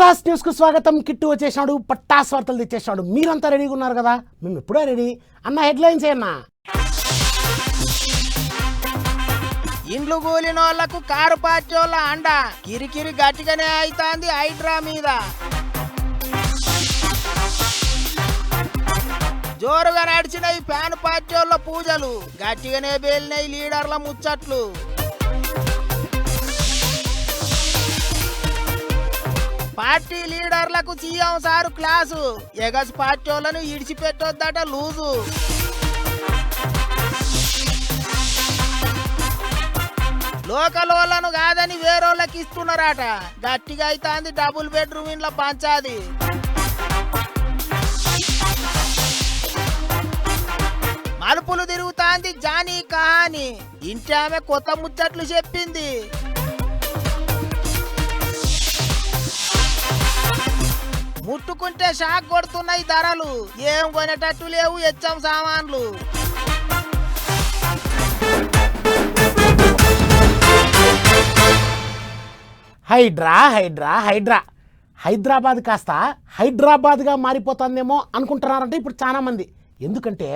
పటాస్ న్యూస్కు స్వాగతం. కిట్టు వచ్చేసాడు పట్టాస్ వార్తలు తెచ్చేసాడు. మీరంతా రెడీగా ఉన్నారు కదా? మేము ఎప్పుడో రెడీ అన్న హెడ్లైన్స్ ఏనా ఇండ్లు కూలిన వాళ్ళకు కారు పార్టీ వాళ్ళ అండ. కిరికిరి గట్టిగానే అవుతాంది హైడ్రా మీద. జోరుగా నడిచినవి ఫ్యాన్ పార్చోళ్ళ పూజలు. గట్టిగానే పేలినాయి లీడర్ల ముచ్చట్లు. పార్టీ లీడర్లకు సీఎం సారు క్లాసు. ఎగస్ పార్టీ వాళ్ళను ఇడిచిపెట్టొద్దట లూజు. లోకల్ కాదని వేరోళ్ళకి ఇస్తున్నారట. గట్టిగా అయితాంది డబుల్ బెడ్రూమ్ ఇంట్లో పంచాది. మలుపులు తిరుగుతాంది జానీ కహాని. ఇంటి ఆమె కొత్త ముచ్చట్లు చెప్పింది. ముట్టుకుంటే షాక్ కొడుతున్నాయి ధరలు. ఏం కొనేటట్టు లేవు హెచ్చం సామాన్లు. హైడ్రా హైడ్రా హైడ్రా. హైదరాబాద్ కాస్త హైదరాబాద్గా మారిపోతుందేమో అనుకుంటున్నారంట ఇప్పుడు చాలామంది. ఎందుకంటే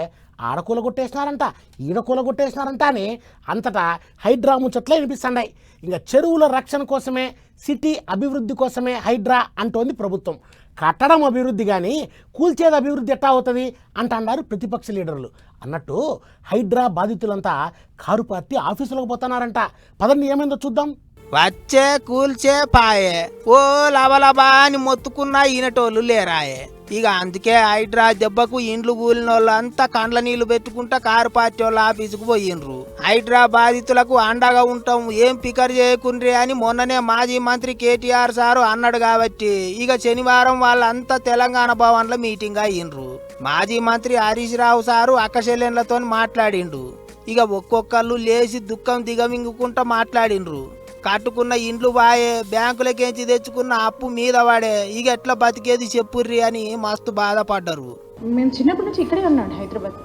ఆడ కూలగొట్టేసినారంట ఈడ కూలగొట్టేసినారంట అని అంతటా హైడ్రా ముచ్చట్లే వినిపిస్తున్నాయి. ఇంకా చెరువుల రక్షణ కోసమే సిటీ అభివృద్ధి కోసమే హైడ్రా అంటోంది ప్రభుత్వం. కట్టడం అభివృద్ధి కానీ కూల్చేది అభివృద్ధి ఎట్టా అవుతుంది? అంటున్నారు ప్రతిపక్ష లీడర్లు. అన్నట్టు హైడ్రా బాధితులంతా కారు పార్టీ ఆఫీసులకు పోతున్నారంట. పదండి ఏమైందో చూద్దాం. వచ్చే కూల్చే పాయే. ఓ లబలబా అని మొత్తుకున్నా ఈనటోళ్ళు లేరాయే. ఇక అందుకే హైడ్రా దెబ్బకు ఇండ్లు కూలిన వాళ్ళంతా కండ్ల నీళ్ళు పెట్టుకుంటా కారు పార్టీ వాళ్ళ ఆఫీసుకు పోయిండ్రు. హైడ్రా బాధితులకు అండగా ఉంటాం ఏం పికర్ చేయకుండ్రి అని మొన్ననే మాజీ మంత్రి కేటీఆర్ సారు అన్నాడు కాబట్టి ఇక శనివారం వాళ్ళంతా తెలంగాణ భవన్లో మీటింగ్ అయ్యిండ్రు. మాజీ మంత్రి హరీష్ రావు సారు అక్కశల్యంలతో మాట్లాడిండు. ఇక ఒక్కొక్కళ్ళు లేచి దుఃఖం దిగమింగుకుంటా మాట్లాడిండ్రు. కట్టుకున్న ఇండ్లు వాయే బ్యాంకులకేంచి తెచ్చుకున్న అప్పు మీద వాడే. ఇక ఎట్లా బతికేది చెప్పుర్రి అని మస్తు బాధపడ్డారు. మేము చిన్నప్పటి నుంచి ఇక్కడే ఉన్నాడు హైదరాబాద్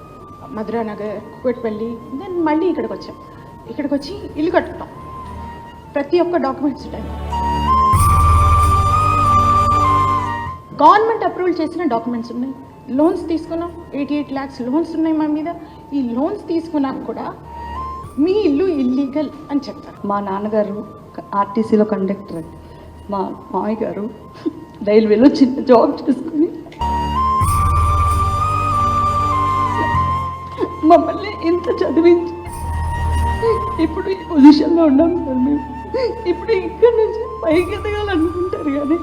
మధురా నగర్ కుకట్పల్లి దెన్ మళ్ళీ ఇక్కడికి వచ్చాం. ఇక్కడికి వచ్చి ఇల్లు కట్టుకున్నాం. ప్రతి ఒక్క డాక్యుమెంట్స్ ఉంటాయి. గవర్నమెంట్ అప్రూవల్ చేసిన డాక్యుమెంట్స్ ఉన్నాయి. లోన్స్ తీసుకున్నాం. ఎయిటీ ఎయిట్ ల్యాక్స్ లోన్స్ ఉన్నాయి మా మీద. ఈ లోన్స్ తీసుకున్నాక కూడా మీ ఇల్లు ఇల్లీగల్ అని చెప్తారు. మా నాన్నగారు ఆర్టీసీలో కండక్టర్ అండి. మా మామయ్య గారు రైల్వేలో చిన్న జాబ్ చేసుకుని మమ్మల్ని ఇంత చదివించి ఇప్పుడు ఈ పొజిషన్లో ఉన్నాం సార్ మేము. ఇప్పుడు ఇక్కడి నుంచి పైకి ఎదగాలనుకుంటారు కానీ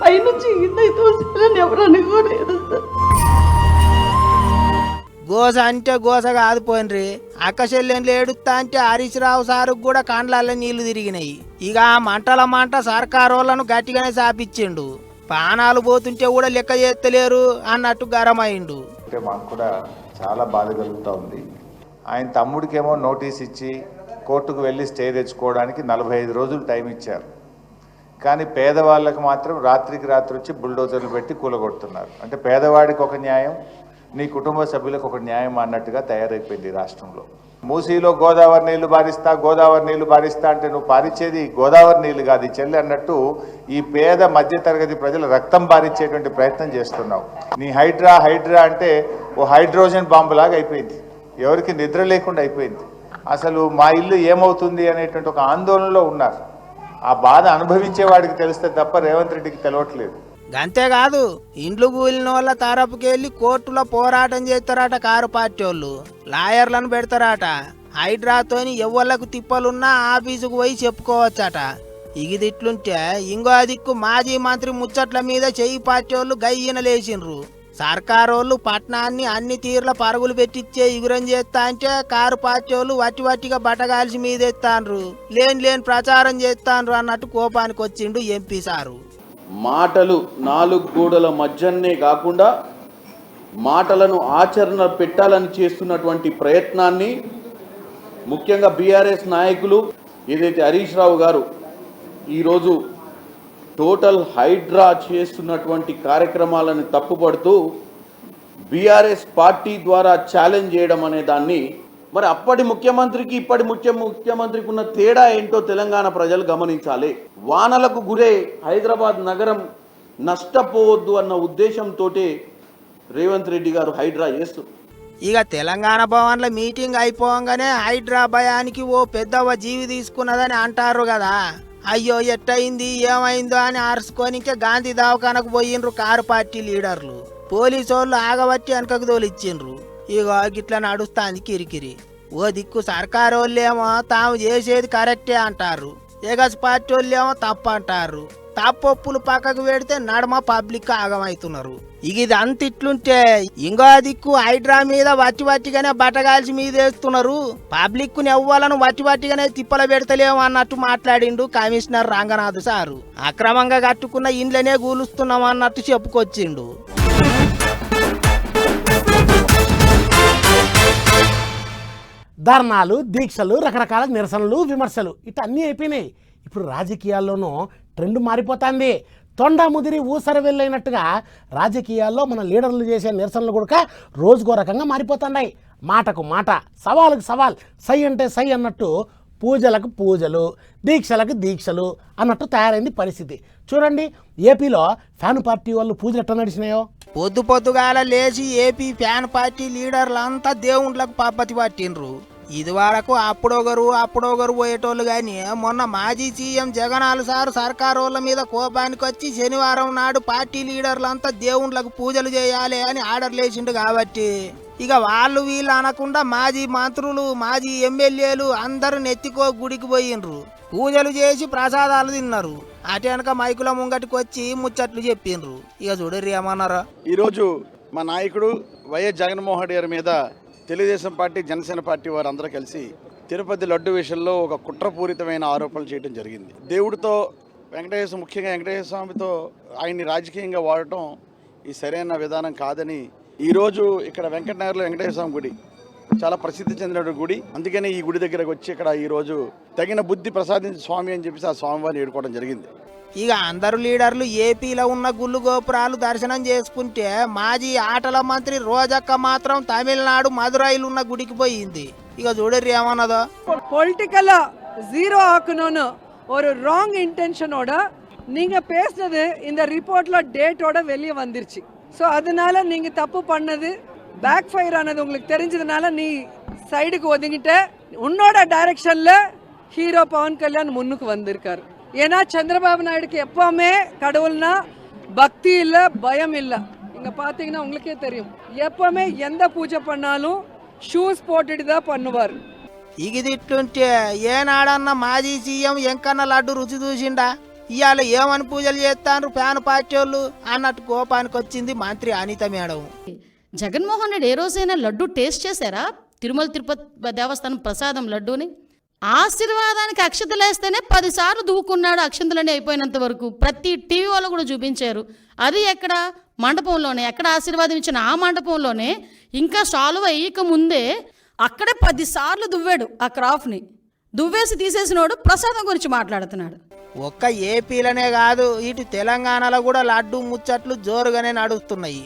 పైనుంచి కింద తోసాలని ఎవరు అనుకోలేదు సార్. గోస అంటే గోస కాదు పోయినరి అక్కశల్యంలో ఏడుస్తా అంటే హరీష్ రావు సారు కూడా కండ్లల్లో నీళ్ళు తిరిగినాయి. ఇక ఆ మంటల మంట సర్కారోళ్ళను గట్టిగానే సాపిచ్చిండు. పానాలు పోతుంటే కూడా లెక్క చేస్తలేరు అన్నట్టు గరమైండు. అంటే మాకు కూడా చాలా బాధ కలుగుతూ ఉంది. ఆయన తమ్ముడికేమో నోటీస్ ఇచ్చి కోర్టుకు వెళ్ళి స్టే తెచ్చుకోవడానికి నలభై ఐదు రోజులు టైం ఇచ్చారు. కానీ పేదవాళ్ళకి మాత్రం రాత్రికి రాత్రి వచ్చి బుల్డోజర్లు పెట్టి కూలగొడుతున్నారు. అంటే పేదవాడికి ఒక న్యాయం నీ కుటుంబ సభ్యులకు ఒక న్యాయం అన్నట్టుగా తయారైపోయింది రాష్ట్రంలో. మూసీలో గోదావరి నీళ్ళు బారిస్తా గోదావరి నీళ్ళు బారిస్తా అంటే నువ్వు పారిచ్చేది గోదావరి నీళ్ళు కాదు చెల్లి అన్నట్టు ఈ పేద మధ్యతరగతి ప్రజల రక్తం పారించేటువంటి ప్రయత్నం చేస్తున్నావు. నీ హైడ్రా హైడ్రా అంటే ఓ హైడ్రోజన్ బాంబు లాగా అయిపోయింది. ఎవరికి నిద్ర లేకుండా అయిపోయింది. అసలు మా ఇల్లు ఏమవుతుంది అనేటువంటి ఒక ఆందోళనలో ఉన్నారు. ఆ బాధ అనుభవించే వాడికి తెలిస్తే తప్ప రేవంత్ రెడ్డికి తెలవట్లేదు. అంతేకాదు ఇండ్లు కూలిన వాళ్ళ తరపుకెళ్ళి కోర్టులో పోరాటం చేస్తారట కారు పార్టీ వాళ్ళు లాయర్లను పెడతారట. హైడ్రాతోని ఎవ్వళ్ళకు తిప్పలున్నా ఆఫీసుకు పోయి చెప్పుకోవచ్చట. ఇగిదిట్లుంటే ఇంకో దిక్కు మాజీ మంత్రి ముచ్చట్ల మీద చెయ్యి పార్టీ వాళ్ళు గయ్యన లేచిండ్రు. సర్కారోళ్ళు పట్నాన్ని అన్ని తీర్ల పరుగులు పెట్టిచ్చే ఇగురం చేస్తా అంటే కారు పార్టీ వాళ్ళు వట్టి వట్టిగా బట్టగాల్సి మీదెత్తాన్రు లేని లేని ప్రచారం చేస్తాన్రు అన్నట్టు కోపానికి వచ్చిండు ఎంపీ సారు. మాటలు నాలుగు గోడల మధ్యనే కాకుండా మాటలను ఆచరణ పెట్టాలని చేస్తున్నటువంటి ప్రయత్నాన్ని ముఖ్యంగా బీఆర్ఎస్ నాయకులు ఏదైతే హరీష్ రావు గారు ఈరోజు టోటల్ హైడ్రా చేస్తున్నటువంటి కార్యక్రమాలను తప్పుపడుతూ బీఆర్ఎస్ పార్టీ ద్వారా ఛాలెంజ్ చేయడం అనే దాన్ని మరి అప్పటి ముఖ్యమంత్రికి ఇప్పటి ముఖ్య ముఖ్యమంత్రికి ఉన్న తేడా ఏంటో తెలంగాణ ప్రజలు గమనించాలి. వానలకు గురే హైదరాబాద్ నగరం నష్టపోవద్దు అన్న ఉద్దేశంతో రేవంత్ రెడ్డి గారు హైడ్రా చేస్తూ. ఇక తెలంగాణ భవన్లో మీటింగ్ అయిపోగానే హైదరాబాయానికి ఓ పెద్దవ జీవి తీసుకున్నదని అంటారు కదా. అయ్యో ఎట్టయింది ఏమైందో అని అరుచుకొని ఇంకా గాంధీ దవాఖానకు పోయిండ్రు కారు పార్టీ లీడర్లు. పోలీసు వాళ్ళు ఆగబట్టి వెనకకు తోలిచ్చిండ్రు. ఇగో గిట్లా నడుస్తాంది కిరికిరి. ఓ దిక్కు సర్కారు వాళ్ళేమో తాము చేసేది కరెక్టే అంటారు. ఎగస్ పార్టీ వాళ్ళేమో తప్పు అంటారు. తప్పొప్పులు పక్కకు పెడితే నడమ పబ్లిక్ ఆగమవుతున్నారు ఇక ఇది అంత ఇట్లుంటే ఇంకో దిక్కు హైడ్రా మీద వట్టి వట్టిగానే బట్టగాల్సి మీద వేస్తున్నారు. పబ్లిక్ ఎవ్వాలను వట్టి వట్టిగానే తిప్పల పెడతలేము అన్నట్టు మాట్లాడిండు కమిషనర్ రంగనాథ్ సారు. అక్రమంగా కట్టుకున్న ఇండ్లనే కూలుస్తున్నాం అన్నట్టు చెప్పుకొచ్చిండు. ధర్నాలు దీక్షలు రకరకాల నిరసనలు విమర్శలు. ఇటు అన్నీ అయిపోయినాయి. ఇప్పుడు రాజకీయాల్లోనూ ట్రెండ్ మారిపోతుంది. తొండ ముదిరి ఊసర వెళ్ళైనట్టుగా రాజకీయాల్లో మన లీడర్లు చేసే నిరసనలు కూడా రోజుకో రకంగా మారిపోతున్నాయి. మాటకు మాట సవాలుకు సవాల్ సై అంటే సై అన్నట్టు పూజలకు పూజలు దీక్షలకు దీక్షలు అన్నట్టు తయారైంది పరిస్థితి. చూడండి ఏపీలో ఫ్యాన్ పార్టీ వాళ్ళు పూజలు ఎట్లా నడిచినాయో? పొద్దు పొద్దుగాల లేచి ఏపీ ఫ్యాన్ పార్టీ లీడర్లంతా దేవుళ్ళకు పాపతి పట్టిండ్రు. ఇదివరకు అప్పుడొగరు అప్పుడొగరు పోయేటోళ్ళు కానీ మొన్న మాజీ సీఎం జగనాలు సార్ సర్కారు వాళ్ళ మీద కోపానికి వచ్చి శనివారం నాడు పార్టీ లీడర్లంతా దేవుళ్ళకు పూజలు చేయాలి అని ఆర్డర్లేసిండు కాబట్టి. ఇక వాళ్ళు వీళ్ళు అనకుండా మాజీ మంత్రులు మాజీ ఎమ్మెల్యేలు అందరూ నెత్తికో గుడికి పోయిండ్రు. పూజలు చేసి ప్రసాదాలు తిన్నారు. అటు వెనక మైకుల ముంగటికి వచ్చి ముచ్చట్లు చెప్పిండ్రు. ఇక చూడరు ఏమన్నారా. ఈరోజు మా నాయకుడు వైఎస్ జగన్మోహన్ రెడ్డి గారి మీద తెలుగుదేశం పార్టీ జనసేన పార్టీ వారు అందరూ కలిసి తిరుపతి లడ్డు విషయంలో ఒక కుట్రపూరితమైన ఆరోపణలు చేయడం జరిగింది. దేవుడితో వెంకటేశ్వర ముఖ్యంగా వెంకటేశ్వర స్వామితో ఆయన్ని రాజకీయంగా వాడటం ఈ సరైన విధానం కాదని ఈరోజు ఇక్కడ వెంకటనగర్లో వెంకటేశ్వర స్వామి గుడి చాలా ప్రసిద్ధి చెందిన గుడి. అందుకనే ఈ గుడి దగ్గరకు వచ్చి ఇక్కడ ఈరోజు తగిన బుద్ధి ప్రసాదించి స్వామి అని చెప్పేసి ఆ స్వామివారిని ఏడుకోవడం జరిగింది. ఇక అందరు లీడర్లు ఏపీలో ఉన్న గుళ్ళు గోపురాలు దర్శనం చేసుకుంటే మాజీ ఆటల మంత్రి రోజక్క మాత్రం తమిళనాడు మదురైలు ఉన్న గుడికి పోయింది ఇక చూడరు ఏమన్నదో பொலிட்டிக்கலா ஜீரோ ஆக்கணும்னு ஒரு ராங் இன்டென்ஷனோட நீங்க பேசுனது இந்த ரிப்போர்ட்ல டேட்டோட வெளியே வந்துருச்சு ஸோ அதனால நீங்க தப்பு பண்ணது பேக் ஃபயர் ஆனது உங்களுக்கு தெரிஞ்சதுனால நீ சைடுக்கு ஒதுங்கிட்ட உன்னோட டைரக்ஷன்ல ஹீரோ பவன் கல்யாண் முன்னுக்கு வந்திருக்காரு ஏன்னா சந்திரபாபு நாயுடுக்கு எப்பவுமே கடவுள்னா பக்தி இல்ல பயம் இல்ல இங்க பாத்தீங்கன்னா உங்களுக்கே தெரியும் எப்பவுமே எந்த பூஜை பண்ணாலும் ஷூஸ் போட்டுட்டு தான் பண்ணுவார் ఇక ఇది ఇట్లుంటే ఏనాడన్నా మాజీ సీఎం ఎంకన్న లడ్డు రుచి చూసిండా ఇవాళ ఏమని పూజలు చేస్తాను ఫ్యాన్ పార్టీ వాళ్ళు అన్నట్టు కోపానికి వచ్చింది మంత్రి అనిత మేడం జగన్మోహన్ రెడ్డి ఏ రోజైనా లడ్డు టేస్ట్ చేశారా తిరుమల తిరుపతి దేవస్థానం ప్రసాదం లడ్డూని ఆశీర్వాదానికి అక్షతలేస్తేనే పదిసార్లు దువ్వుకున్నాడు అక్షంతలని అయిపోయినంత వరకు. ప్రతి టీవీ వాళ్ళు కూడా చూపించారు. అది ఎక్కడ? మండపంలోనే. ఎక్కడ ఆశీర్వాదం ఇచ్చిన ఆ మండపంలోనే. ఇంకా సాల్వ్ అయ్యక ముందే అక్కడే పదిసార్లు దువ్వాడు ఆ క్రాఫ్ని దువ్వేసి తీసేసినోడు ప్రసాదం గురించి మాట్లాడుతున్నాడు. ఒక్క ఏపీలోనే కాదు ఇటు తెలంగాణలో కూడా లడ్డు ముచ్చట్లు జోరుగానే నడుస్తున్నాయి.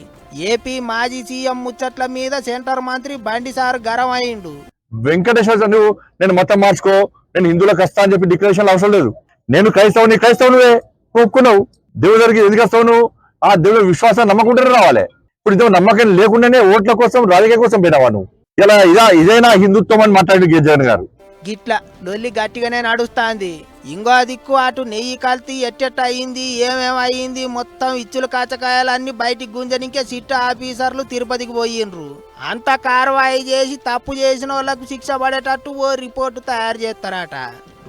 ఏపీ మాజీ సీఎం ముచ్చట్ల మీద సెంటర్ మంత్రి బండి సార్ గరం అయిండు వెంకటేశ్వర నువ్వు నేను మతం మార్చుకో నేను హిందువులకు వస్తా అని చెప్పి డిక్లరేషన్ అవసరం లేదు. నేను క్రైస్తవుని క్రైస్తవు నువ్వే ఒప్పుకున్నావు. దేవుడి దగ్గరికి ఎందుకు వస్తావు నువ్వు? ఆ దేవుడి విశ్వాసం నమ్మకుంటేనే రావాలి. ఇప్పుడు ఇదే నమ్మకం లేకుండానే ఓట్ల కోసం రాజకీయ కోసం పోయినావా నువ్వు? ఇలా ఇదా ఇదేనా హిందుత్వం అని మాట్లాడి జగన్ గారు. గిట్లా లొల్లి గట్టిగానే నడుస్తాంది. ఇంకో దిక్కు అటు నెయ్యి కాల్తీ ఎట్టెట్ట అయింది ఏమేమయ్యింది మొత్తం ఇచ్చులు కాచకాయలన్నీ బయటికి గుంజనికే సిట్ ఆఫీసర్లు తిరుపతికి పోయిండ్రు. అంత కార్వాయి చేసి తప్పు చేసిన వాళ్ళకు శిక్ష పడేటట్టు ఓ రిపోర్టు తయారు చేస్తారట.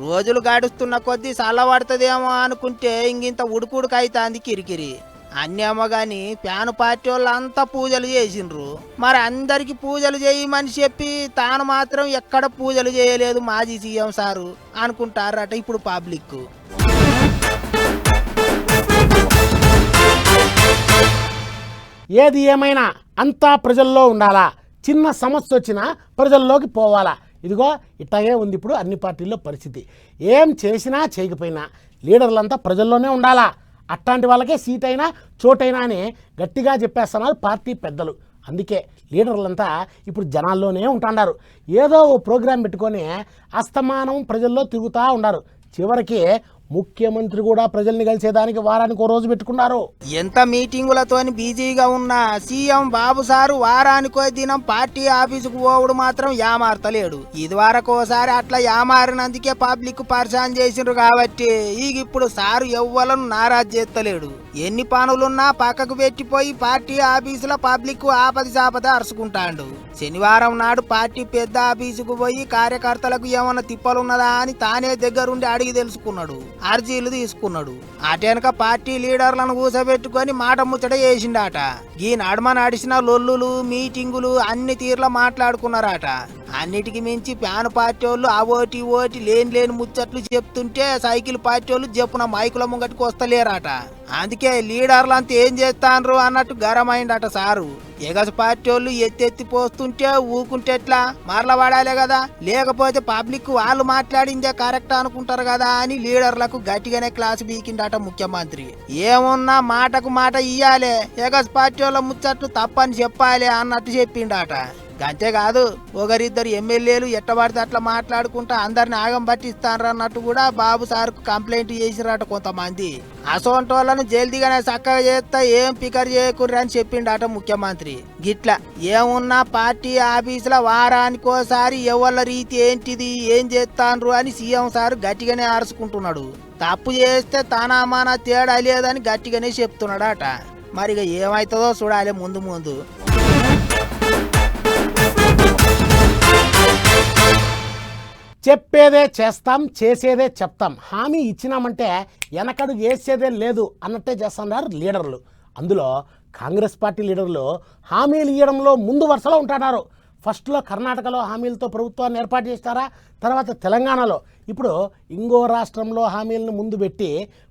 రోజులు గడుస్తున్న కొద్దీ చల్లబడుతుందేమో అనుకుంటే ఇంకింత ఉడుకుడుకైతాంది కిరికిరి. అన్నేమో గాని ప్యాను పార్టీ వాళ్ళు అంతా పూజలు చేసిండ్రు. మరి అందరికి పూజలు చేయమని చెప్పి తాను మాత్రం ఎక్కడ పూజలు చేయలేదు మాజీ సీఎం సారు అనుకుంటారట ఇప్పుడు పబ్లిక్ ఏది ఏమైనా అంతా ప్రజల్లో ఉండాలా? చిన్న సమస్య వచ్చినా ప్రజల్లోకి పోవాలా? ఇదిగో ఇట్టాగే ఉంది ఇప్పుడు అన్ని పార్టీల్లో పరిస్థితి. ఏం చేసినా చేయకపోయినా లీడర్లంతా ప్రజల్లోనే ఉండాలా? అట్లాంటి వాళ్ళకే సీట్ అయినా చోటైనా అని గట్టిగా చెప్పేస్తున్నారు పార్టీ పెద్దలు. అందుకే లీడర్లంతా ఇప్పుడు జనాల్లోనే ఉంటున్నారు. ఏదో ఓ ప్రోగ్రాం పెట్టుకొని అస్తమానం ప్రజల్లో తిరుగుతూ ఉన్నారు. చివరికి ముఖ్యమంత్రి కూడా ప్రజల్ని కలిసేదానికి వారానికి ఓ రోజు పెట్టుకున్నారు. ఎంత మీటింగులతోని బిజీగా ఉన్నా సీఎం బాబు సారు వారానికో దినం పార్టీ ఆఫీసుకు పోవుడు మాత్రం యామార్తలేడు. ఇది వరకు అట్లా యామారినందుకే పబ్లిక్ పరిశాన్ చేసిండ్రు కాబట్టి ఇక ఇప్పుడు సారు ఎవ్వలను నారాజ్ చేస్తలేడు ఎన్ని పనులున్నా పక్కకు పెట్టిపోయి పార్టీ ఆఫీసులో పబ్లిక్ ఆపది సాపద అరుచుకుంటాడు శనివారం నాడు పార్టీ పెద్ద ఆఫీసుకు పోయి కార్యకర్తలకు ఏమైనా తిప్పలున్నదా అని తానే దగ్గరుండి అడిగి తెలుసుకున్నాడు. అర్జీలు తీసుకున్నాడు. అటెనక పార్టీ లీడర్లను కూసబెట్టుకొని మాట ముచ్చట చేసిండాట. ఈ నడుమ నడిచిన లొల్లులు మీటింగులు అన్ని తీర్ల మాట్లాడుకున్నారట. అన్నిటికి మించి ప్యాన్ పార్టీ వాళ్ళు ఆ ఓటి ఓటి లేని లేని ముచ్చట్లు చెప్తుంటే సైకిల్ పార్టీ వాళ్ళు చెప్పున మైకుల ముంగటికి వస్తలేరట. అందుకే లీడర్లు అంతా ఏం చేస్తాన్రు అన్నట్టు గరమైందట సారు. ఎగస పార్టీ వాళ్ళు ఎత్తెత్తి పోస్తుంటే ఊకుంటే ఎట్లా? మరల పడాలే కదా. లేకపోతే పబ్లిక్ వాళ్ళు మాట్లాడిందే కరెక్ట్ అనుకుంటారు కదా అని లీడర్లకు గట్టిగానే క్లాస్ బీకిండట ముఖ్యమంత్రి. ఏమున్నా మాటకు మాట ఇయ్యాలే. ఎగస పార్టీ వాళ్ళ ముచ్చట్లు తప్పని చెప్పాలి అన్నట్టు చెప్పిండట అంతేకాదు ఒకరిద్దరు ఎమ్మెల్యేలు ఎట్టబడితే అట్లా మాట్లాడుకుంటా అందరిని ఆగం పట్టిస్తాను అన్నట్టు కూడా బాబు సార్కు కంప్లైంట్ చేసిరట కొంతమంది. అసోంటి వాళ్ళను జల్దీగానే చక్కగా చేస్తా ఏం పికర్ చేయకుర్రి అని చెప్పిండట ముఖ్యమంత్రి. గిట్లా ఏమున్నా పార్టీ ఆఫీసుల వారానికోసారి ఎవళ్ళ రీతి ఏంటిది ఏం చేస్తాన్రు అని సీఎం సార్ గట్టిగానే అరుచుకుంటున్నాడు. తప్పు చేస్తే తానామానా తేడా లేదని గట్టిగానే చెప్తున్నాడట. మరి ఇక ఏమవుతుందో చూడాలి ముందు ముందు. చెప్పేదే చేస్తాం చేసేదే చెప్తాం. హామీ ఇచ్చినామంటే వెనకడు వేసేదే లేదు అన్నట్టే చేస్తున్నారు లీడర్లు. అందులో కాంగ్రెస్ పార్టీ లీడర్లు హామీలు ఇవ్వడంలో ముందు వరుసలో ఉంటున్నారు. ఫస్ట్లో కర్ణాటకలో హామీలతో ప్రభుత్వాన్ని ఏర్పాటు చేస్తారా తర్వాత తెలంగాణలో. ఇప్పుడు ఇంకో రాష్ట్రంలో హామీలను ముందు పెట్టి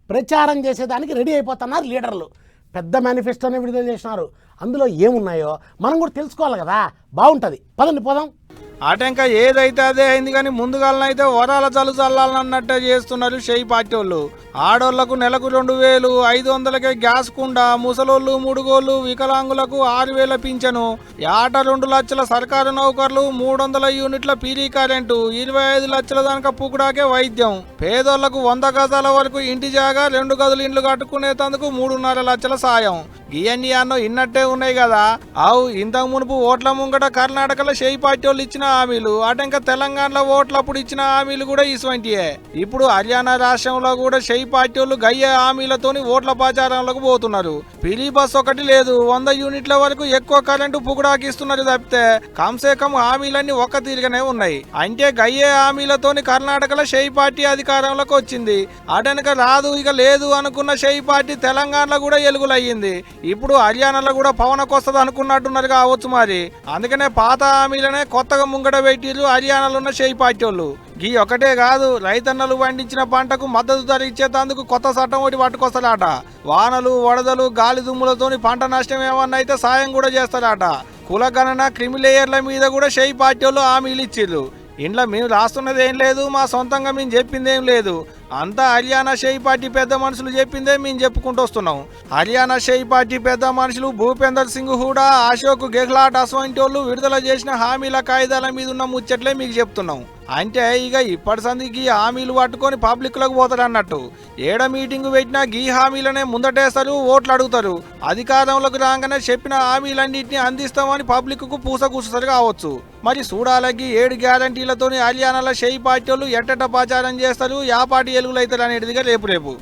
ప్రచారం చేసేదానికి రెడీ అయిపోతున్నారు లీడర్లు. పెద్ద మేనిఫెస్టోనే విడుదల చేసినారు. అందులో ఏమున్నాయో మనం కూడా తెలుసుకోవాలి కదా. బాగుంటుంది. పదండి పోదాం. ఆటంక ఏదైతే అదే అయింది కానీ ముందుగాలనైతే వరాల చలు చల్లాలన్నట్టే చేస్తున్నారు షెయి పార్టీ వాళ్ళు. ఆడోళ్ళకు నెలకు రెండు వేలు ఐదు వందలకే గ్యాస్ కుండ ముసలోళ్ళు ముడుగోళ్ళు వికలాంగులకు ఆరు వేల పింఛను ఆట రెండు లక్షల సర్కారు నౌకర్లు మూడు వందల యూనిట్ల పీరీ కరెంటు ఇరవై ఐదు లక్షల దానిక పుకుడాకే వైద్యం. పేదోళ్ళకు వంద గజాల వరకు ఇంటి జాగా రెండు గదులు ఇండ్లు కట్టుకునేందుకు మూడున్నర లక్షల సాయం. ఇవన్నీ అన్నో ఇన్నట్టే ఉన్నాయి కదా. అవు ఇంతకు మునుపు ఓట్ల ముంగట కర్ణాటకలో షెయి పార్టీ వాళ్ళు ఇచ్చిన హామీలు అటంక తెలంగాణలో ఓట్లప్పుడు ఇచ్చిన హామీలు కూడా ఇటువంటియే ఇప్పుడు హర్యానా రాష్ట్రంలో కూడా షెయి పార్టీ వాళ్ళు గయ్యే హామీలతోని ఓట్ల ప్రచారంలోకి పోతున్నారు. పిలి బస్ ఒకటి లేదు వంద యూనిట్ల వరకు ఎక్కువ కరెంటు పుగుడాకిస్తున్నారు తప్పితే కమ్సే కమ్ హామీలన్నీ ఒక్క తీరుగానే ఉన్నాయి. అంటే గయ్యే హామీలతోని కర్ణాటకలో షెయి పార్టీ అధికారంలోకి వచ్చింది. అటనక రాదు ఇక లేదు అనుకున్న షెయి పార్టీ తెలంగాణలో కూడా ఎలుగులయ్యింది. ఇప్పుడు హర్యానాలో కూడా పవనకు వస్తుంది అనుకున్నట్టున్నారు కావచ్చు మరి. అందుకనే పాత హామీలనే కొత్తగా ముంగట పెట్టిరు హర్యానాలో ఉన్న షెయి పార్టీ వాళ్ళు గీ ఒకటే కాదు రైతన్నలు పండించిన పంటకు మద్దతు ధర ఇచ్చేందుకు కొత్త చట్టం ఒకటి పట్టుకొస్తారట వానలు వడదలు గాలి దుమ్ములతోని పంట నష్టం ఏమన్నా అయితే సాయం కూడా చేస్తారట కులగణన క్రిమిలేయర్ల మీద కూడా షేయి పార్టీ వాళ్ళు హామీలు ఇచ్చిర్రు. ఇంట్లో మేము రాస్తున్నది ఏం లేదు మా సొంతంగా మేము చెప్పింది ఏం లేదు. అంతా హర్యానా షేయి పార్టీ పెద్ద మనుషులు చెప్పిందే మేము చెప్పుకుంటూ వస్తున్నాం. హర్యానా షేయి పార్టీ పెద్ద మనుషులు భూపేందర్ సింగ్ హూడా అశోక్ గెహ్లాట్ అసవంటి వాళ్ళు విడుదల చేసిన హామీల కాయిదాల మీద ఉన్న ముచ్చట్లే మీకు చెప్తున్నాం. అంటే ఇక ఇప్పటి సందికి హామీలు పట్టుకొని పబ్లిక్లోకి పోతారు అన్నట్టు. ఏడ మీటింగ్ పెట్టినా గీ హామీలనే ముందటేస్తారు ఓట్లు అడుగుతారు. అధికారంలోకి రాగానే చెప్పిన హామీలన్నింటినీ అందిస్తామని పబ్లిక్కు పూస కూసుతారు కావచ్చు. మరి చూడాలకి ఏడు గ్యారంటీలతోని హర్యానాల షేయి పార్టీ వాళ్ళు ఎట్టట ప్రచారం చేస్తారు యా పార్టీ ఎలుగులు అవుతారు అనేటిదిగా రేపు రేపు.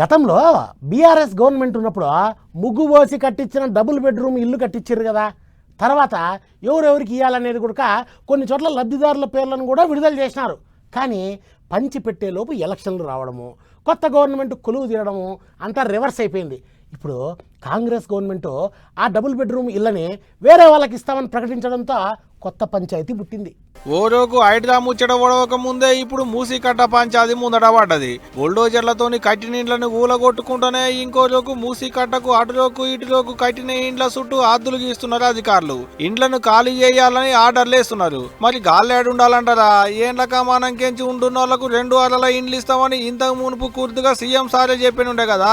గతంలో బీఆర్ఎస్ గవర్నమెంట్ ఉన్నప్పుడు ముగ్గు పోసి కట్టించిన డబుల్ బెడ్రూమ్ ఇల్లు కట్టించారు కదా. తర్వాత ఎవరెవరికి ఇవ్వాలనేది కూడా కొన్ని చోట్ల లబ్ధిదారుల పేర్లను కూడా విడుదల చేసినారు. కానీ పంచి పెట్టేలోపు ఎలక్షన్లు రావడము కొత్త గవర్నమెంట్ కొలువు తీరడము అంతా రివర్స్ అయిపోయింది. ఇప్పుడు కాంగ్రెస్ గవర్నమెంట్ ఆ డబుల్ బెడ్రూమ్ ఇళ్ళని వేరే వాళ్ళకి ఇస్తామని ప్రకటించడంతో కొత్త పంచాయతీ పుట్టింది. ఓరోకు హైడ్రా ముచ్చట ఒడవక ముందే ఇప్పుడు మూసి కట్ట పంచాది ముందట పడ్డది. బుల్డోజర్లతోని కట్టిన ఇండ్లను ఊలగొట్టుకుంటూనే ఇంకో రోజు మూసి కట్టకు అటులోకు ఇటులోకు కట్టిన ఇండ్ల చుట్టూ ఆద్దులు గీస్తున్నారు అధికారులు. ఇండ్లను ఖాళీ చేయాలని ఆర్డర్లు వేస్తున్నారు మరి గాల్లేడుండాలంటారా ఏండ్లక మనం కెంచి ఉంటున్న వాళ్ళకు రెండు అరల ఇండ్లు ఇస్తామని ఇంతకు మునుపు కూర్తుగా సీఎం సారే చెప్పినుండే కదా.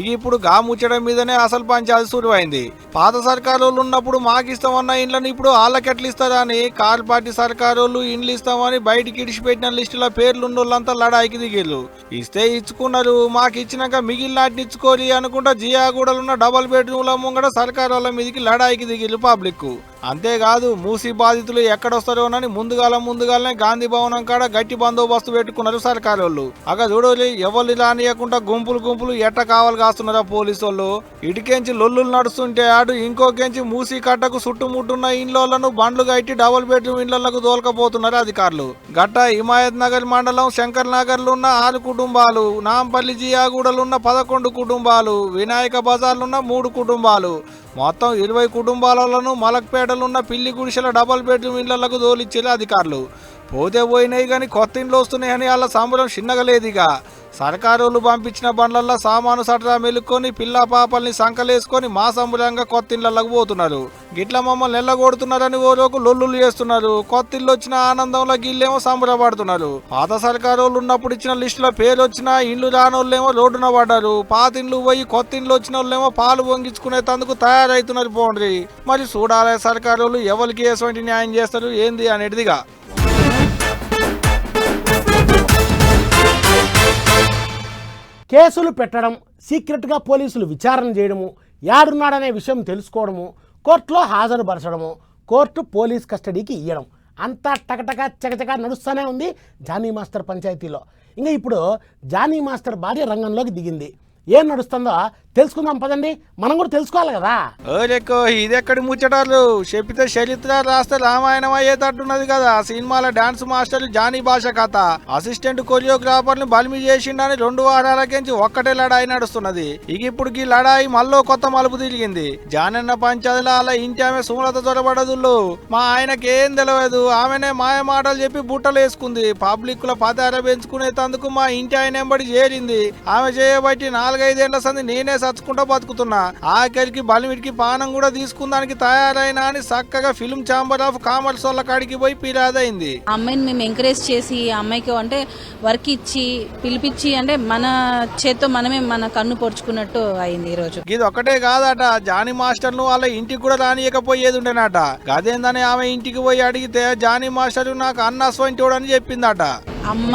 ఇక ఇప్పుడు గా ముచ్చడం మీదనే అసలు పంచాది సురువైంది. పాత సర్కారు ఉన్నప్పుడు మాకిస్తామన్న ఇండ్లను ఇప్పుడు వాళ్ళకెట్లు ఇస్తారా అని కారు పార్టీ సర్కార్ సర్కారోళ్ళు ఇండ్లు ఇస్తామని బయటికి ఇడిచిపెట్టిన లిస్టులో పేర్లు వాళ్ళంతా లడాయికి దిగిర్రు ఇస్తే ఇచ్చుకున్నారు మాకు ఇచ్చినాక మిగిలిన వాటిని ఇచ్చుకోరి అనుకుంటా జియాగూడలో ఉన్న డబల్ బెడ్రూమ్ల ముంగడ సర్కారోళ్ళ మీదకి లడాయికి దిగిర్రు పబ్లిక్ అంతేకాదు మూసి బాధితులు ఎక్కడొస్తారోనని ముందుగాల ముందుగాలనే గాంధీ భవనం కాడ గట్టి బందోబస్తు పెట్టుకున్నారు సర్కారు వాళ్ళు అక్కడ చూడాలి ఎవరు రానియకుండా గుంపులు గుంపులు ఎట్ట కావాలి కాస్తున్నారా పోలీసు వాళ్ళు ఇటుకెంచి లొల్లులు నడుస్తుంటే ఆడు ఇంకోకెంచి మూసి కట్టకు చుట్టుముట్టున్న ఇండ్లను బండ్లు కట్టి డబుల్ బెడ్రూమ్ ఇండ్లకు దోలకపోతున్నారు అధికారులు. గట్ట హిమాయత్ నగర్ మండలం శంకర్ నగర్లో ఉన్న ఆరు కుటుంబాలు నాంపల్లి జియాగూడలున్న పదకొండు కుటుంబాలు వినాయక బజార్లున్న మూడు కుటుంబాలు మొత్తం ఇరవై కుటుంబాలను మలక్పేటలో ఉన్న పిల్లి గుడిసెల డబల్ బెడ్రూమ్ ఇళ్ళకు దోలిచ్చారు అధికారులు. పోతే పోయినాయి కానీ కొత్త ఇండ్లు వస్తున్నాయని వాళ్ళ సంబరం చిన్నగలేదిగా సర్కారోళ్ళు పంపించిన బండ్లల్లో సామాను సటరా మెలుక్కొని పిల్ల పాపల్ని సంకలేసుకొని మా సంబరంగా కొత్త ఇళ్ళకు పోతున్నారు. గిట్ల మమ్మల్ని ఎల్లగొడుతున్నారని ఓరోకు లొల్లులు చేస్తున్నారు. కొత్త ఇల్లు వచ్చిన ఆనందంలో గిళ్ళేమో సంబరపడుతున్నారు. పాత సర్కారోళ్ళు ఉన్నప్పుడు ఇచ్చిన లిస్టులో పేరు వచ్చిన ఇల్లు రానోళ్ళేమో రోడ్డున పడ్డారు. పాత ఇండ్లు పోయి కొత్త ఇండ్లు వచ్చిన వాళ్ళేమో పాలు పొంగించుకునే తందుకు తయారవుతున్నారు పోండ్రి. మరి చూడాలి సర్కారోళ్ళు ఎవరికి ఎటువంటి న్యాయం చేస్తారు ఏంది అనేటిదిగా. కేసులు పెట్టడం సీక్రెట్గా పోలీసులు విచారణ చేయడము యాడున్నాడనే విషయం తెలుసుకోవడము కోర్టులో హాజరుపరచడము కోర్టు పోలీస్ కస్టడీకి ఇవ్వడం అంతా టకటక చకచక నడుస్తూనే ఉంది జానీ మాస్టర్ పంచాయతీలో. ఇంకా ఇప్పుడు జానీ మాస్టర్ భార్య రంగంలోకి దిగింది. ఏం నడుస్తుందో తెలుసుకుందాం పదండి. మనం కూడా తెలుసుకోవాలి కదా. ఓరెక్కో ఇదెక్కడి ముచ్చటాలు? చెప్పితే చరిత్ర రాస్తే రామాయణం అయ్యేటట్టున్నది కదా. సినిమాల డాన్స్ మాస్టర్ జానీ భాష కథ. అసిస్టెంట్ కొరియోగ్రాఫర్ని బలిమి చేసిండని రెండు వారాలకించి ఒక్కటే లడాయి నడుస్తున్నది. ఇక ఇప్పుడు ఈ లడాయి మళ్ళీ కొత్త మలుపు తిరిగింది. జానన్న పంచాయతీలో అలా ఇంటి ఆమె సుమలత చొరబడదుళ్ళు. మా ఆయనకేం తెలియదు ఆమెనే మాయ మాటలు చెప్పి బుట్టలు వేసుకుంది. పబ్లిక్లో పదార పెంచుకునే తందుకు మా ఇంటి ఆయన ఎంబడి చేరింది. ఆమె చేయబట్టి నాలుగైదేళ్ళ సంది నేనే చచ్చుకుంటా బతుకుతున్నా. ఆఖరికి బలిమిడికి పానం కూడా తీసుకుందానికి తయారైనా అని చక్కగా ఫిల్మ్ ఛాంబర్ ఆఫ్ కామర్స్ వాళ్ళ కాడికి పోయి ఆ అమ్మాయిని మేము ఎంకరేజ్ చేసి అమ్మాయికి అంటే వర్క్ ఇచ్చి పిలిపించి అంటే మన చేత్తో మనమే మన కన్ను పొడుచుకున్నట్టు అయింది ఈరోజు. ఇది ఒక్కటే కాదట. జానీ మాస్టర్ను వాళ్ళ ఇంటికి కూడా రానియకపోయేది ఉండేనట. గదేందని ఆమె ఇంటికి పోయి అడిగితే జానీ మాస్టర్ నాకు అన్న అస్వంటి అని చెప్పిందట. అమ్మ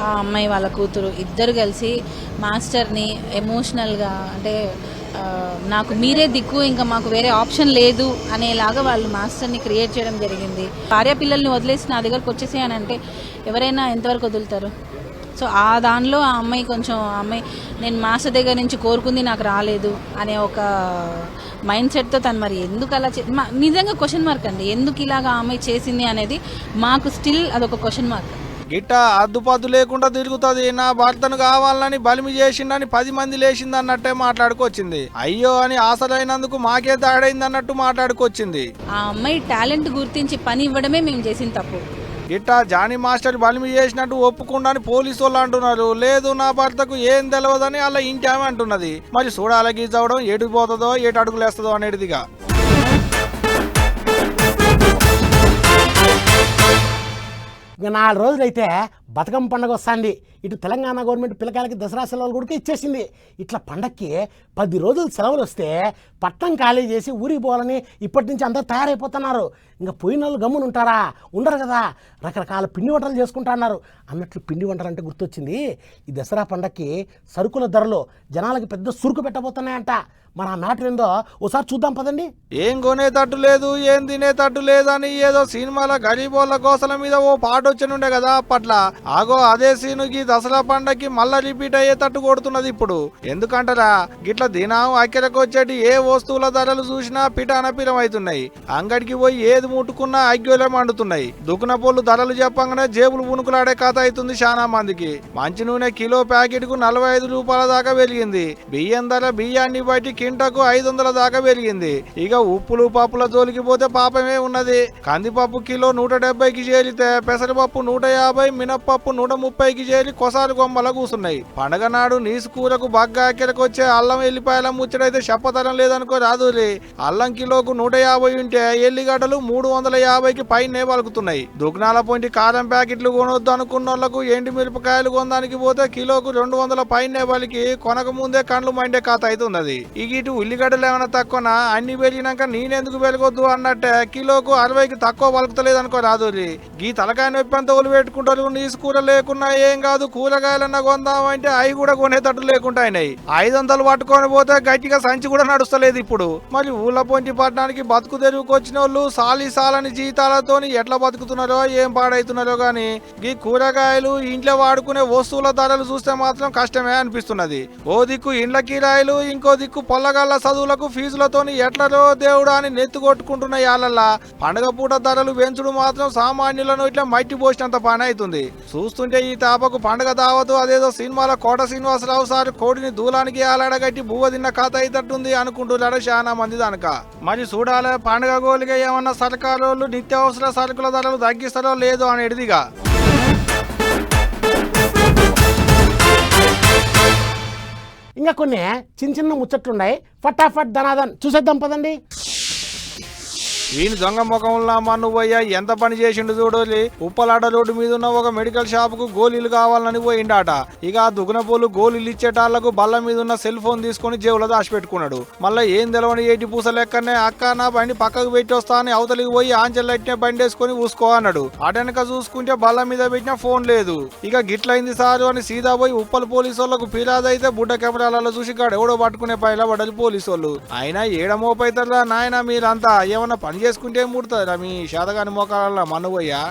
ఆ అమ్మాయి వాళ్ళ కూతురు ఇద్దరు కలిసి మాస్టర్ని ఎమోషనల్గా అంటే నాకు మీరే దిక్కు ఇంకా మాకు వేరే ఆప్షన్ లేదు అనేలాగా వాళ్ళు మాస్టర్ని క్రియేట్ చేయడం జరిగింది. భార్య పిల్లల్ని వదిలేసి నా దగ్గరకు అంటే ఎవరైనా ఎంతవరకు వదులుతారు? సో ఆ దానిలో ఆ అమ్మాయి కొంచెం ఆ అమ్మాయి నేను మాస్టర్ దగ్గర నుంచి కోరుకుంది నాకు రాలేదు అనే ఒక మైండ్ సెట్తో తను మరి ఎందుకు అలా చే మా- నిజంగా క్వశ్చన్ మార్క్ అండి. ఎందుకు ఇలాగా ఆ అమ్మాయి చేసింది అనేది మాకు స్టిల్ అదొక క్వశ్చన్ మార్క్ గిట్ట అద్దుపద్దు లేకుండా తిరుగుతుంది. నా భర్తను కావాలని బలిమి చేసిండని పది మంది లేచింది అన్నట్టే మాట్లాడుకొచ్చింది. అయ్యో అని ఆసరైనందుకు మాకే దాడైంది అన్నట్టు మాట్లాడుకొచ్చింది. ఆ అమ్మాయి టాలెంట్ గుర్తించి పని ఇవ్వడమే మేము చేసిన తప్పు. గిట్ట జానీ మాస్టర్ బలిమి చేసినట్టు ఒప్పుకుండని పోలీసు వాళ్ళు అంటున్నారు. లేదు నా భర్తకు ఏం తెలియదని అలా అంటున్నది మరి చూడాలి గీజవడం ఎటు పోతుందో ఎటు అడుగులేస్తుందో అనేటిదిగా. ఇంకా నాలుగు రోజులైతే బతుకమ్మ పండుగ వస్తుంది. ఇటు తెలంగాణ గవర్నమెంట్ పిల్లకాయలకి దసరా సెలవులు కూడా ఇచ్చేసింది. ఇట్లా పండక్కి పది రోజులు సెలవులు వస్తే పట్టం ఖాళీ చేసి ఊరికి పోవాలని ఇప్పటి నుంచి అందరూ తయారైపోతున్నారు. ఇంకా పోయిన వాళ్ళు గమ్మున ఉంటారా? ఉండరు కదా. రకరకాల పిండి వంటలు చేసుకుంటా అన్నారు. అన్నట్లు పిండి వంటలు అంటే గుర్తొచ్చింది. ఈ దసరా పండక్కి సరుకుల ధరలు జనాలకి పెద్ద సురుకు పెట్టబోతున్నాయంట. మన ఆ మ్యాటర్ ఏందో చూద్దాం పదండి. ఏం కొనేటట్టు లేదు ఏం తినేటట్టు లేదని ఏదో సినిమాల గరీబోళ్ళ గోసల మీద ఓ పాట వచ్చినుండే కదా అప్పట్లో. ఆగో అదే సీనుకి దసరా పండక్కి మళ్ళా రిపీట్ అయ్యేటట్టు కొడుతున్నది ఇప్పుడు. ఎందుకంటారా గిట్ల దినం అక్కెరకు వచ్చేటి ఏ వస్తువుల ధరలు చూసినా పిటానపీరం అవుతున్నాయి అంగడికి పోయి ఏది ముట్టుకున్నా అగ్గిలే మండుతున్నాయి. దుకున పొల్లు ధరలు చెప్పంగానే జేబులు పునుకులాడే కథ అవుతుంది చాలా మందికి. మంచి నూనె కిలో ప్యాకెట్కు నలభై ఐదు రూపాయల దాకా పెరిగింది. బియ్యం ధర బియ్యాన్ని బట్టి కింటకు ఐదు వందల దాకా పెరిగింది. ఇక ఉప్పులు పప్పుల జోలికి పోతే పాపమే ఉన్నది. కందిపప్పు కిలో నూట డెబ్బైకి చేరితే పెసరపప్పు నూట యాభై మినప్పప్పు నూట ముప్పైకి చేరి ఒక్కోసారి గొమ్మల కూసున్నాయి. పండగ నాడు నీసు కూరకు బగ్గా ఎక్కడికి వచ్చే అల్లం ఎల్లిపాయల ముచ్చటైతే చెప్పతరం లేదనుకో రాదులే అల్లం కిలోకు నూట యాభై ఉంటే ఎల్లిగడ్డలు మూడు వందల యాభైకి పైనే పలుకుతున్నాయి. దుగ్నాల పొంటి కారం ప్యాకెట్లు కొనొద్దు అనుకున్న వాళ్ళకు ఎండి మిరపకాయలు కొనడానికి పోతే కిలోకు రెండు వందల పైనే పలికి కొనక ముందే కండ్లు మండే కాత అవుతున్నది ఇక ఇటు ఉల్లిగడ్డలు ఏమైనా తక్కువనా? అన్ని పెరిగినాక నేనెందుకు వెలగొద్దు అన్నట్టే కిలోకు అరవైకి తక్కువ పలుకుతలేదు అనుకో రాదురి గీ తలకాయ నొప్పి అంతా ఒలి పెట్టుకుంటారు నీసు కూర లేకున్నా ఏం కాదు కూరగాయలన్నా కొందామంటే అవి కూడా కొనేటట్టు లేకుండా అయినాయి. ఐదు వందలు పట్టుకొని పోతే గట్టిగా సంచి కూడా నడుస్తలేదు ఇప్పుడు. మరి ఊళ్ళ పొంచి పట్టణానికి బతుకు తెరువుకు వచ్చిన వాళ్ళు సాలి సాలని జీతాలతో ఎట్లా బతుకుతున్నారో ఏం పాడైతున్నారో గాని ఈ కూరగాయలు ఇంట్లో వాడుకునే వస్తువుల ధరలు చూస్తే మాత్రం కష్టమే అనిపిస్తున్నది. ఓ దిక్కు ఇండ్ల కిరాయిలు ఇంకో దిక్కు పొల్లగాళ్ళ చదువులకు ఫీజులతోని ఎట్లరో దేవుడా అని నెత్తి కొట్టుకుంటున్న యాలల్లా పండగ పూట ధరలు పెంచుడు మాత్రం సామాన్యులను ఇట్లా మట్టి పోసినంత పని అవుతుంది చూస్తుంటే ఈ తాపకు పండగ దావతు అదేదో సినిమాలో కోట శ్రీనివాసరావు సార్ కోడిని దూలానికి ఆలాడగట్టి బువ్వ తిన్న కథ అయితట్టుంది అనుకుంటున్నాడు చాలా మంది దానక. మరి చూడాలి పండగ గోలిగా ఏమన్నా సర్కారు నిత్యావసర సరుకుల ధరలు తగ్గిస్తారో లేదో అనేటిదిగా. ఇంకా కొన్ని చిన్న చిన్న ముచ్చట్లున్నాయి. ఫటాఫట్ ధనాదన్ చూసేద్దాం పదండి. వీని దొంగ ముఖంలో మా నువ్వయ్యా ఎంత పని చేసిండు చూడోలి. ఉప్పలాడ రోడ్డు మీద ఉన్న ఒక మెడికల్ షాప్కు గోళీలు కావాలని పోయిండాట. ఇక ఆ దుగునపోలు గోళీలు ఇచ్చేటాళ్ళకు బల్ల మీద ఉన్న సెల్ ఫోన్ తీసుకొని జేబులో దాచిపెట్టుకున్నాడు. మళ్ళీ ఏం తెలవని ఏటి పూస లెక్కనే అక్క నా బండి పక్కకు పెట్టి వస్తా అని అవతలికి పోయి ఆంచెల్ ఎట్టిన బండి వేసుకొని ఊసుకో అన్నాడు. అటెనక చూసుకుంటే బల్ల మీద పెట్టిన ఫోన్ లేదు. ఇక గిట్లయింది సారు అని సీదా పోయి ఉప్పల పోలీసు వాళ్ళకు ఫిర్యాదు అయితే బుడ్డ కెమెరాలలో చూసి కాడు ఎవడో పట్టుకునే పైలా పడ్డది పోలీసు వాళ్ళు అయినా ఏడమోపైతారా నాయన మీరంతా? ఏమన్నా పని చేసుకుంటే ముడతారా మీ శాతగాని మోకాల మనువయ్యా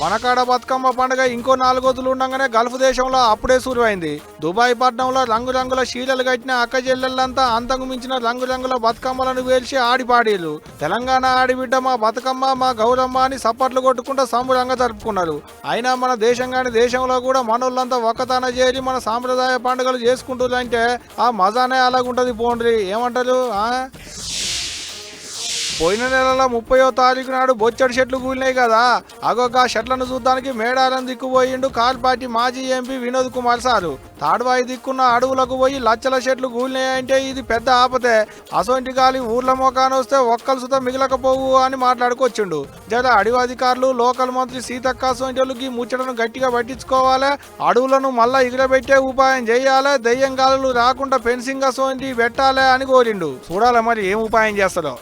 మనకాడ బతుకమ్మ పండుగ ఇంకో నాలుగోతులు ఉండగానే గల్ఫ్ దేశంలో అప్పుడే సురువైంది దుబాయ్ పట్టణంలో రంగురంగుల చీరలు కట్టిన అక్క చెల్లెళ్ళంతా అంతకు మించిన రంగురంగుల బతుకమ్మలను వేల్చి ఆడిపాడీలు. తెలంగాణ ఆడిబిడ్డ మా బతుకమ్మ మా గౌరమ్మ అని సప్పట్లు కొట్టుకుంటూ సంబరంగా జరుపుకున్నారు. అయినా మన దేశం కాని దేశంలో కూడా మనోళ్ళంతా ఒక్కతాన చేరి మన సాంప్రదాయ పండుగలు చేసుకుంటుందంటే ఆ మజానే అలాగుంటది పోండ్రి. ఏమంటారు ఆ? పోయిన నెలలో ముప్పయో తారీఖు నాడు బొచ్చడి షెట్లు కూలినాయి కదా. అగొక షెట్లను చూద్దానికి మేడారం దిక్కుపోయిండు కాల్పాటి పార్టీ మాజీ ఎంపీ వినోద్ కుమార్ సారు. తాడువాయి దిక్కున్న అడవులకు పోయి లచ్చల షెట్లు కూలినాయంటే ఇది పెద్ద ఆపతే. అసొంటి గాలి ఊర్ల మోకాన వస్తే ఒక్కలు సుత మిగిలకపోవు అని మాట్లాడుకొచ్చిండు. జత అడవి అధికారులు లోకల్ మంత్రి సీతక్క అసొంటి ఈ ముచ్చటను గట్టిగా పట్టించుకోవాలి. అడవులను మళ్ళా ఎగిరబెట్టే ఉపాయం చేయాలి. దెయ్యం గాలులు రాకుండా ఫెన్సింగ్ అసొంటి పెట్టాలి అని కోరిండు. చూడాలి మరి ఏం ఉపాయం చేస్తారో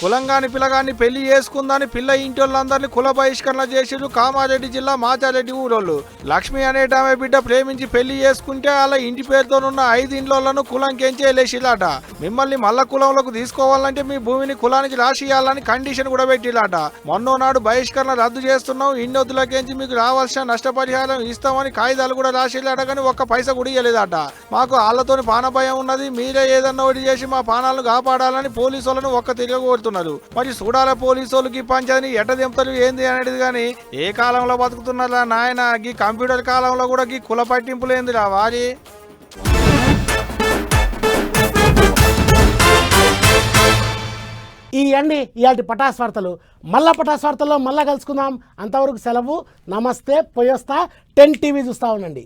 కులంగాని పిల్లగాన్ని పెళ్ళి చేసుకుందని పిల్ల ఇంటి వాళ్ళందరినీ కుల బహిష్కరణ చేసిరు కామారెడ్డి జిల్లా మాచారెడ్డి ఊరోళ్ళు. లక్ష్మి అనేటామె బిడ్డ ప్రేమించి పెళ్ళి చేసుకుంటే అలా ఇంటి పేరుతోనున్న ఐదు ఇండ్లను కులం కెంచేలేసిలాట మిమ్మల్ని మల్ల కులంలోకి తీసుకోవాలంటే మీ భూమిని కులానికి రాసియాలని కండిషన్ కూడా పెట్టిలాట మొన్నో నాడు బహిష్కరణ రద్దు చేస్తున్నాం ఇండొద్దులకేంచి మీకు రావాల్సిన నష్టపరిహారం ఇస్తామని కాగితాలు కూడా రాసిలాట కానీ ఒక్క పైసా కూడా ఇవ్వలేదట మాకు వాళ్ళతోని పానభయం ఉన్నది మీరే ఏదన్నా ఒకటి చేసి మా పానాలను కాపాడాలని పోలీసు వాళ్ళను ఒక్క తిరగకూడదు కోరుతున్నారు మరి చూడాల పోలీసు పంచని ఎట్టదింపలు ఏంది అనేది కానీ ఏ కాలంలో బతుకుతున్నారా నాయన? గీ కంప్యూటర్ కాలంలో కూడా గీ కుల పట్టింపులు ఏందిరా వారి? ఈ అండి ఇలాంటి పటాస్ వార్తలు. మళ్ళా పటాస్ వార్తల్లో మళ్ళా కలుసుకుందాం. అంతవరకు సెలవు. నమస్తే పోయొస్తా. టెన్ టీవీ చూస్తూ ఉండండి.